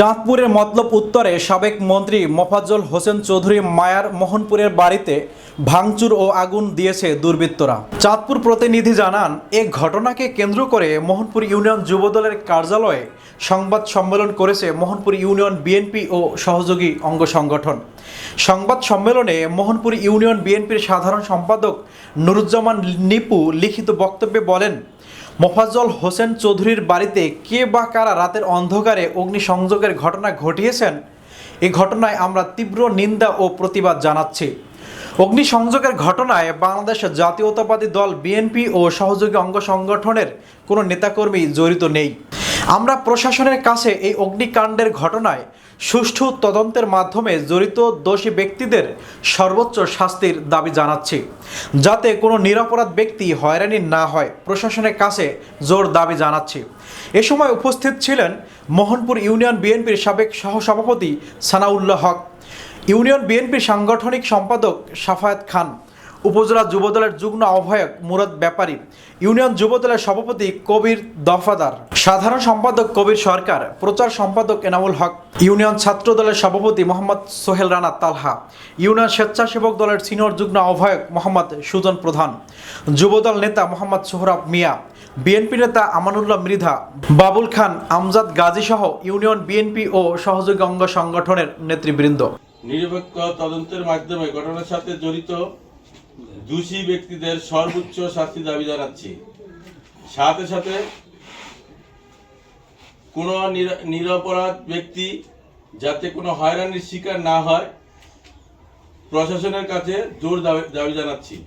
চাঁদপুরের মতলব উত্তরে সাবেক মন্ত্রী মোফাজ্জল হোসেন চৌধুরী মায়ার মোহনপুরের বাড়িতে ভাঙচুর ও আগুন দিয়েছে দুর্বৃত্তরা। চাঁদপুর প্রতিনিধি জানান, এ ঘটনাকে কেন্দ্র করে মোহনপুর ইউনিয়ন যুবদলের কার্যালয়ে সংবাদ সম্মেলন করেছে মোহনপুর ইউনিয়ন বিএনপি ও সহযোগী অঙ্গ সংগঠন। সংবাদ সম্মেলনে মোহনপুর ইউনিয়ন বিএনপির সাধারণ সম্পাদক নুরুজ্জামান নিপু লিখিত বক্তব্যে বলেন মোফাজ্জল হোসেন চৌধুরীর বাড়িতে কে বা কারা রাতের অন্ধকারে অগ্নিসংযোগের ঘটনা ঘটিয়েছেন এই ঘটনায় আমরা তীব্র নিন্দা ও প্রতিবাদ জানাচ্ছি। অগ্নিসংযোগের ঘটনায় বাংলাদেশ জাতীয়তাবাদী দল, বিএনপি ও সহযোগী অঙ্গ সংগঠনের কোনো নেতাকর্মী জড়িত নেই। আমরা প্রশাসনের কাছে এই অগ্নিকাণ্ডের ঘটনায় সুষ্ঠু তদন্তের মাধ্যমে জড়িত দোষী ব্যক্তিদের সর্বোচ্চ শাস্তির দাবি জানাচ্ছি। যাতে কোনো নিরাপরাধ ব্যক্তি হয়রানি না হয়, প্রশাসনের কাছে জোর দাবি জানাচ্ছি। এ সময় উপস্থিত ছিলেন মোহনপুর ইউনিয়ন বিএনপির সাবেক সহসভাপতি সানাউল্লাহ হক, ইউনিয়ন বিএনপির সাংগঠনিক সম্পাদক সাফায়াত খান উপজেলা যুবদলের যুগ্ম আহ্বায়ক মুরাদ ব্যাপারী, ইউনিয়ন যুবদলের সভাপতি কবির দফাদার, সাধারণ সম্পাদক কবির সরকার, প্রচার সম্পাদক এনামুল হক, ইউনিয়ন ছাত্র দলের সভাপতি মোহাম্মদ সোহেল রানা তালহা, ইউনিয়ন স্বেচ্ছাসেবক দলের সিনিয়র যুগ্ম আহ্বায়ক মোহাম্মদ সুজন প্রধান, যুবদল নেতা মোহাম্মদ সোহরাব মিয়া, বিএনপি নেতা আমানুল্লাহ মৃধা, বাবুল খান, আমজাদ গাজী সহ ইউনিয়ন বিএনপি ও সহযোগী অঙ্গ সংগঠনের নেতৃবৃন্দ। নিরপেক্ষ তদন্তের মাধ্যমে ঘটনার সাথে জড়িত দোষী ব্যক্তিদের সর্বোচ্চ শাস্তি দাবি জানাচ্ছি। সাথে সাথে কোনো নির- নিরপরাধ ব্যক্তি যাতে কোনো হয়রানির শিকার না হয়, প্রশাসনের কাছে জোর দাবি জানাচ্ছি।